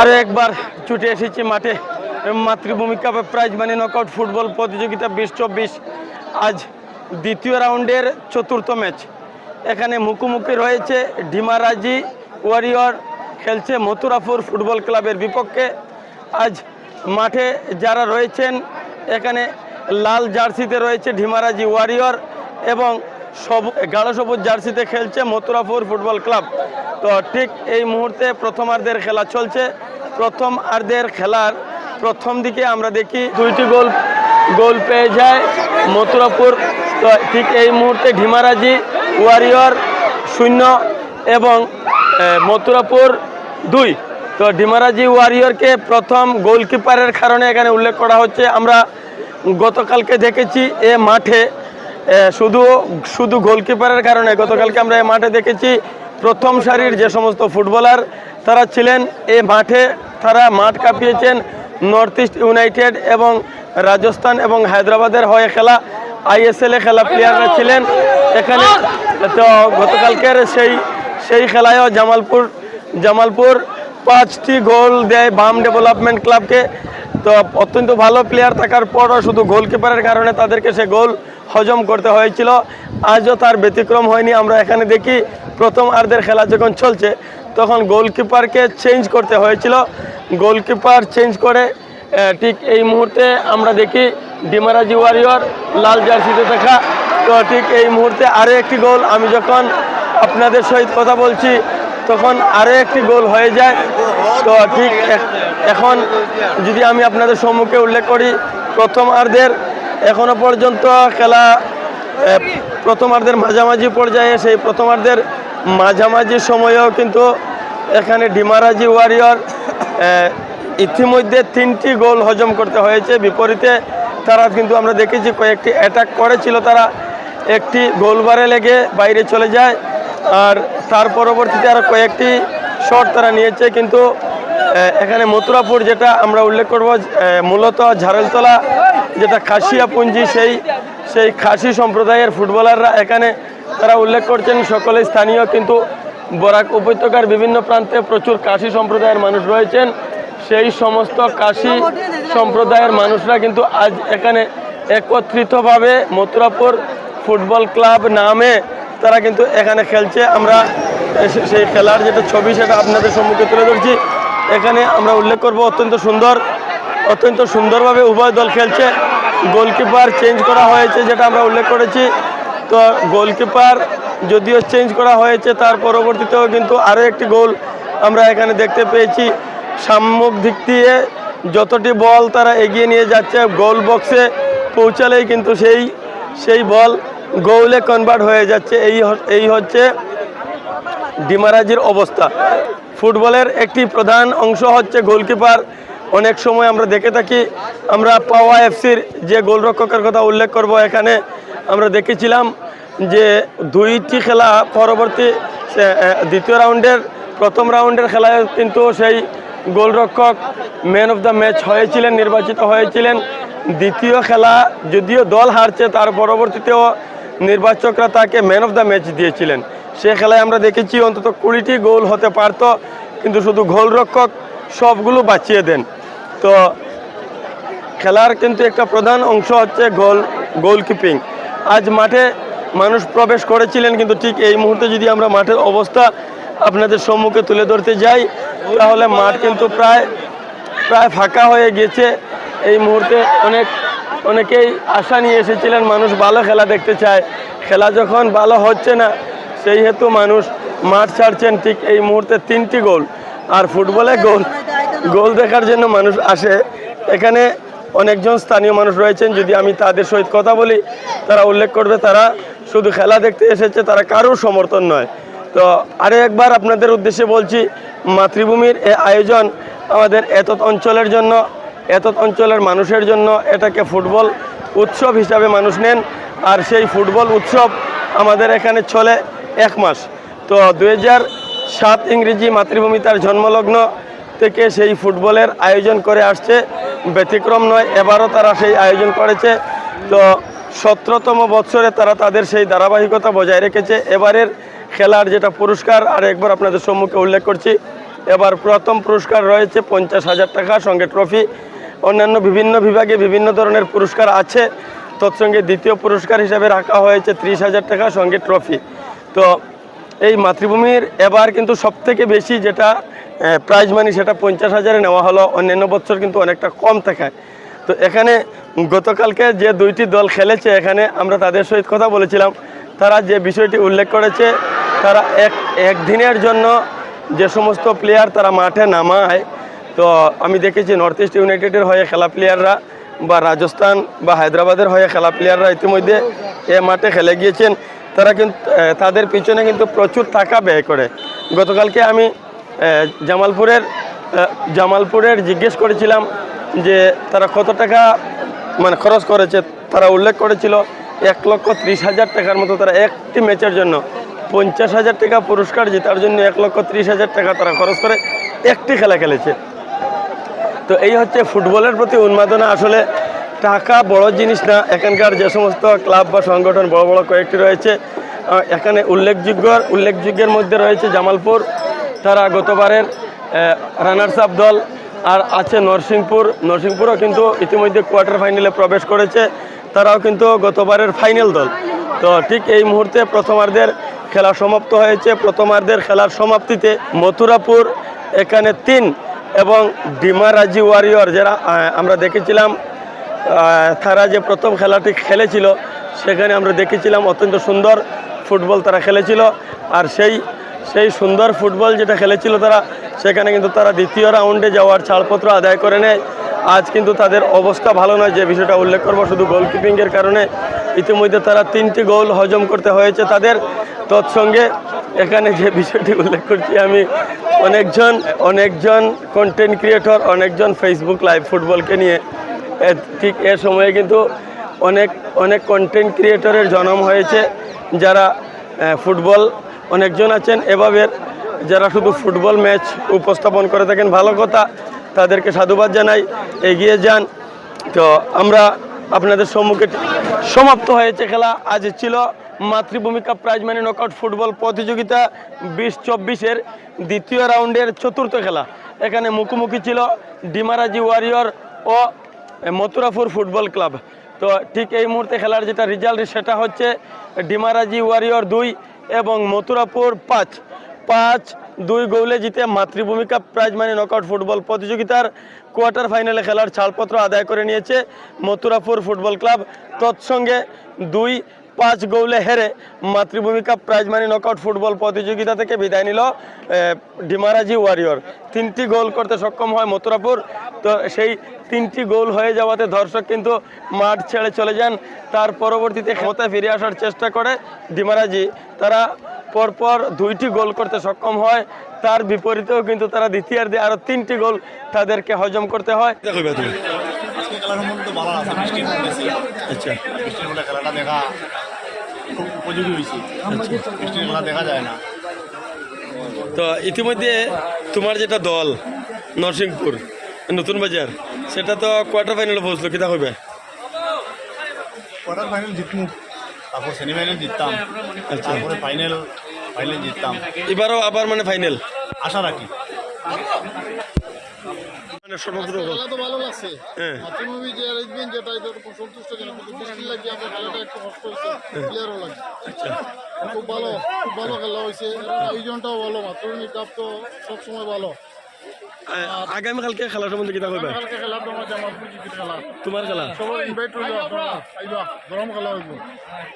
আরও একবার ছুটে এসেছি মাঠে। মাতৃভূমি কাপে প্রাইজ মানি নকআউট ফুটবল প্রতিযোগিতা বিশ চব্বিশ। আজ দ্বিতীয় রাউন্ডের চতুর্থ ম্যাচ এখানে মুখোমুখি রয়েছে ডিমারাজি ওয়ারিয়র খেলছে মথুরাপুর ফুটবল ক্লাবের বিপক্ষে। আজ মাঠে যারা রয়েছেন, এখানে লাল জার্সিতে রয়েছে ঢিমারাজি ওয়ারিয়র এবং সব গাঢ় সবুজ জার্সিতে খেলছে মথুরাপুর ফুটবল ক্লাব। তো ঠিক এই মুহূর্তে প্রথমার্ধের খেলা চলছে। প্রথম আর্ধের খেলার প্রথম দিকে আমরা দেখি দুইটি গোল গোল পেয়ে যায় মথুরাপুর। তো ঠিক এই মুহূর্তে ঢিমারাজি ওয়ারিয়র শূন্য এবং মথুরাপুর দুই। তো ডিমারাজি ওয়ারিয়রকে প্রথম গোলকিপারের কারণে এখানে উল্লেখ করা হচ্ছে। আমরা গতকালকে দেখেছি এ মাঠে শুধু শুধু গোলকিপারের কারণে গতকালকে আমরা এই মাঠে দেখেছি প্রথম সারির যে সমস্ত ফুটবলার তারা ছিলেন, এ মাঠে তারা মাঠ কাঁপিয়েছেন নর্থ ইস্ট ইউনাইটেড এবং রাজস্থান এবং হায়দ্রাবাদের হয়ে খেলা আইএসএল খেলা প্লেয়াররা ছিলেন। এখানে তো গতকালকের সেই সেই খেলায়ও জামালপুর জামালপুর পাঁচটি গোল দেয় বাম ডেভেলপমেন্ট ক্লাবকে। তো অত্যন্ত ভালো প্লেয়ার থাকার পরও শুধু গোলকিপারের কারণে তাদেরকে সে গোল হজম করতে হয়েছিল। আজও তার ব্যতিক্রম হয়নি। আমরা এখানে দেখি প্রথম আর্ধের খেলা যখন চলছে, তখন গোলকিপারকে চেঞ্জ করতে হয়েছিল। গোলকিপার চেঞ্জ করে ঠিক এই মুহূর্তে আমরা দেখি ডিমারাজি ওয়ারিয়র লাল জার্সিতে দেখা। তো ঠিক এই মুহূর্তে আরও একটি গোল আমি যখন আপনাদের সহিত কথা বলছি তখন আরও একটি গোল হয়ে যায়। তো ঠিক এখন যদি আমি আপনাদের সম্মুখে উল্লেখ করি প্রথম প্রথমার্ধের এখনও পর্যন্ত খেলা প্রথমার্ধের মাঝামাঝি পর্যায়ে সেই প্রথমার্ধের মাঝামাঝি সময়েও কিন্তু এখানে ডিমারাজি ওয়ারিয়র ইতিমধ্যে তিনটি গোল হজম করতে হয়েছে। বিপরীতে তারা কিন্তু আমরা দেখেছি কয়েকটি অ্যাটাক করেছিল। তারা একটি গোলবারে লেগে বাইরে চলে যায়। আর তার পরবর্তীতে আরও কয়েকটি শট তারা নিয়েছে, কিন্তু এখানে মথুরাপুর যেটা আমরা উল্লেখ করব মূলত ঝাড়লতলা, যেটা খাসিয়া পুঞ্জি সেই সেই খাসি সম্প্রদায়ের ফুটবলাররা এখানে তারা উল্লেখ করছেন, সকলে স্থানীয়, কিন্তু বরাক উপত্যকার বিভিন্ন প্রান্তে প্রচুর কাশি সম্প্রদায়ের মানুষ রয়েছেন। সেই সমস্ত কাশি সম্প্রদায়ের মানুষরা কিন্তু আজ এখানে একত্রিতভাবে মথুরাপুর ফুটবল ক্লাব নামে তারা কিন্তু এখানে খেলছে। আমরা সেই খেলার যেটা ছবি, সেটা আপনাদের সম্মুখে তুলে ধরছি। এখানে আমরা উল্লেখ করব, অত্যন্ত সুন্দর, অত্যন্ত সুন্দরভাবে উভয় দল খেলছে। গোলকিপার চেঞ্জ করা হয়েছে, যেটা আমরা উল্লেখ করেছি। তো গোলকিপার যদিও চেঞ্জ করা হয়েছে, তার পরবর্তীতেও কিন্তু আরও একটি গোল আমরা এখানে দেখতে পেয়েছি। সাম্যক দিক দিয়ে যতটি বল তারা এগিয়ে নিয়ে যাচ্ছে, গোল বক্সে পৌঁছালেই কিন্তু সেই সেই বল গোলে কনভার্ট হয়ে যাচ্ছে, এই এই হচ্ছে ডিমারাজির অবস্থা। ফুটবলের একটি প্রধান অংশ হচ্ছে গোলকিপার। অনেক সময় আমরা দেখে থাকি, আমরা পাওয়া এফসির যে গোলরক্ষকের কথা উল্লেখ করব এখানে, আমরা দেখেছিলাম যে দুইটি খেলা পরবর্তী দ্বিতীয় রাউন্ডের, প্রথম রাউন্ডের খেলায় কিন্তু সেই গোলরক্ষক ম্যান অফ দ্য ম্যাচ হয়েছিলেন, নির্বাচিত হয়েছিলেন। দ্বিতীয় খেলা যদিও দল হারছে, তার পরবর্তীতেও নির্বাচকরা তাকে ম্যান অফ দ্য ম্যাচ দিয়েছিলেন। সে খেলায় আমরা দেখেছি অন্তত কুড়িটি গোল হতে পারতো, কিন্তু শুধু গোলরক্ষক সবগুলো বাঁচিয়ে দেন। তো খেলার কিন্তু একটা প্রধান অংশ হচ্ছে গোল গোলকিপিং আজ মাঠে মানুষ প্রবেশ করেছিলেন, কিন্তু ঠিক এই মুহূর্তে যদি আমরা মাঠের অবস্থা আপনাদের সম্মুখে তুলে ধরতে যাই, তাহলে মাঠ কিন্তু প্রায় প্রায় ফাঁকা হয়ে গেছে এই মুহূর্তে অনেক অনেকেই আশা নিয়ে এসেছিলেন, মানুষ ভালো খেলা দেখতে চায়। খেলা যখন ভালো হচ্ছে না, সেই হেতু মানুষ মাঠ ছাড়ছেন ঠিক এই মুহূর্তে তিনটি গোল। আর ফুটবলে গোল গোল দেখার জন্য মানুষ আসে। এখানে অনেকজন স্থানীয় মানুষ রয়েছেন, যদি আমি তাদের সহিত কথা বলি, তারা উল্লেখ করবে, তারা শুধু খেলা দেখতে এসেছে, তারা কারোর সমর্থন নয়। তো আরে একবার আপনাদের উদ্দেশ্যে বলছি, মাতৃভূমির এ আয়োজন আমাদের এত অঞ্চলের জন্য এতৎ অঞ্চলের মানুষের জন্য এটাকে ফুটবল উৎসব হিসাবে মানুষ নেন, আর সেই ফুটবল উৎসব আমাদের এখানে চলে এক মাস। তো দু সাত ইংরেজি মাতৃভূমি তার জন্মলগ্ন থেকে সেই ফুটবলের আয়োজন করে আসছে। ব্যতিক্রম নয়, এবারও তারা সেই আয়োজন করেছে। তো সতেরোতম বৎসরে তারা তাদের সেই ধারাবাহিকতা বজায় রেখেছে। এবারের খেলার যেটা পুরস্কার, আর একবার আপনাদের সম্মুখে উল্লেখ করছি, এবার প্রথম পুরস্কার রয়েছে পঞ্চাশ হাজার টাকা সঙ্গে ট্রফি। অন্যান্য বিভিন্ন বিভাগে বিভিন্ন ধরনের পুরস্কার আছে। তৎসঙ্গে দ্বিতীয় পুরস্কার হিসাবে রাখা হয়েছে ত্রিশ হাজার টাকা সঙ্গে ট্রফি। তো এই মাতৃভূমির এবার কিন্তু সবথেকে বেশি যেটা প্রাইজ মানি সেটা পঞ্চাশ হাজারে নেওয়া হলো। অন্যান্য বছর কিন্তু অনেকটা কম থাকায়। তো এখানে গতকালকে যে দুইটি দল খেলেছে, এখানে আমরা তাদের সহিত কথা বলেছিলাম। তারা যে বিষয়টি উল্লেখ করেছে, তারা এক, একদিনের জন্য যে সমস্ত প্লেয়ার তারা মাঠে নামায় তো আমি দেখেছি নর্থ ইস্ট ইউনাইটেডের হয়ে খেলা প্লেয়াররা বা রাজস্থান বা হায়দ্রাবাদের হয়ে খেলা প্লেয়াররা ইতিমধ্যে এ মাঠে খেলে গিয়েছেন। তারা কিন্তু তাদের পিছনে কিন্তু প্রচুর টাকা ব্যয় করে। গতকালকে আমি জামালপুরের জামালপুরের জিজ্ঞেস করেছিলাম যে তারা কত টাকা মানে খরচ করেছে, তারা উল্লেখ করেছিল এক লক্ষ ত্রিশ হাজার টাকার মতো তারা একটি ম্যাচের জন্য পঞ্চাশ হাজার টাকা পুরস্কার জেতার জন্য এক লক্ষ ত্রিশ হাজার টাকা তারা খরচ করে একটি খেলা খেলেছে। তো এই হচ্ছে ফুটবলের প্রতি উন্মাদনা। আসলে টাকা বড় জিনিস না, এখানকার যে সমস্ত ক্লাব বা সংগঠন বড় বড় কয়েকটি রয়েছে এখানে উল্লেখযোগ্য, উল্লেখযোগ্যের মধ্যে রয়েছে জামালপুর, তারা গতবারের রানার্স আপ দল, আর আছে নরসিংপুর। নরসিংপুরও কিন্তু ইতিমধ্যে কোয়ার্টার ফাইনালে প্রবেশ করেছে, তারাও কিন্তু গতবারের ফাইনাল দল। তো ঠিক এই মুহূর্তে প্রথমার্ধের খেলা সমাপ্ত হয়েছে। প্রথমার্ধের খেলার সমাপ্তিতে মথুরাপুর, এখানে তিন এবং ডিমারাজি ওয়ারিয়র যারা আমরা দেখেছিলাম তারা যে প্রথম খেলাটি খেলেছিল, সেখানে আমরা দেখেছিলাম অত্যন্ত সুন্দর ফুটবল তারা খেলেছিল। আর সেই সেই সুন্দর ফুটবল যেটা খেলেছিল তারা, সেখানে কিন্তু তারা দ্বিতীয় রাউন্ডে যাওয়ার ছাড়পত্র আদায় করে নেয়। আজ কিন্তু তাদের অবস্থা ভালো নয়, যে বিষয়টা উল্লেখ করব, শুধু গোলকিপিংয়ের কারণে। ইতিমধ্যে তারা তিনটি গোল হজম করতে হয়েছে তাদের। তৎসঙ্গে এখানে যে বিষয়টি উল্লেখ করছি আমি অনেকজন অনেকজন কন্টেন্ট ক্রিয়েটর অনেকজন ফেসবুক লাইভ ফুটবলকে নিয়ে ঠিক এ সময়ে কিন্তু অনেক অনেক কন্টেন্ট ক্রিয়েটরের জন্ম হয়েছে যারা ফুটবল অনেকজন আছেন। এভাবে যারা শুধু ফুটবল ম্যাচ উপস্থাপন করে থাকেন, ভালো কথা, তাদেরকে সাধুবাদ জানাই, এগিয়ে যান। তো আমরা আপনাদের সম্মুখে সমাপ্ত হয়েছে খেলা। আজ ছিল Matribhumi cup prize money knockout football প্রতিযোগিতা বিশ চব্বিশের দ্বিতীয় রাউন্ডের চতুর্থ খেলা। এখানে মুখোমুখি ছিল ডিমারাজি ওয়ারিয়র ও মথুরাপুর ফুটবল ক্লাব তো ঠিক এই মুহূর্তে খেলার যেটা রেজাল্ট সেটা হচ্ছে ডিমারাজি ওয়ারিয়র দুই এবং মথুরাপুর পাঁচ। পাঁচ দুই গোলে জিতে Matribhumi cup prize money knockout football প্রতিযোগিতার কোয়ার্টার ফাইনালে খেলার ছাড়পত্র আদায় করে নিয়েছে মথুরাপুর ফুটবল ক্লাব তৎসঙ্গে দুই পাঁচ গোলে হেরে Matribhumi cup prize money knockout football প্রতিযোগিতা থেকে বিদায় নিল ডিমারাজি ওয়ারিয়র তিনটি গোল করতে সক্ষম হয় মথুরাপুর। তো সেই তিনটি গোল হয়ে যাওয়াতে দর্শক কিন্তু মাঠ ছেড়ে চলে যান। তার পরবর্তীতে ক্ষমতায় ফিরে আসার চেষ্টা করে ডিমারাজি। তারা পরপর দুইটি গোল করতে সক্ষম হয়। তার বিপরীতেও কিন্তু তারা দ্বিতীয়ার্ধে আরও তিনটি গোল তাদেরকে হজম করতে হয়। আচ্ছা। খেলাটা দেখা। খুব উপযোগী হয়েছে। বৃষ্টির খেলা দেখা যায় না। তো ইতিমধ্যে তোমার যেটা দল নরসিংপুর নতুন বাজার সেটা তো কোয়ার্টার ফাইনালে পৌঁছলো কিতা হবে কোয়ার্টার ফাইনাল জিতমু তারপর সেমি ফাইনাল জিততাম আচ্ছা। তারপরে ফাইনাল ফাইনাল জিততাম। এবারও আবার মানে ফাইনাল আশা রাখি। সর্বপ্রথম খেলা তো ভালো লাগছে। হ্যাঁ। মাতৃভূমি যে অ্যারেঞ্জমেন্ট যেটা এটা খুব সন্তুষ্টজনক কিন্তু বৃষ্টি লাগিয়ে আমরা খেলাটা একটু কষ্ট হয়েছে। প্লেয়ারও লাগছে। খুব ভালো খুব ভালো খেলা হয়েছে। আয়োজনটাও ভালো মাতৃভূমি কাপ তো সবসময় ভালো। আগামীকালকে খেলা সম্বন্ধে কিতা খেলা তোমার খেলা? সবাই ইনভাইট রইল আইবা গরম খেলা হইব।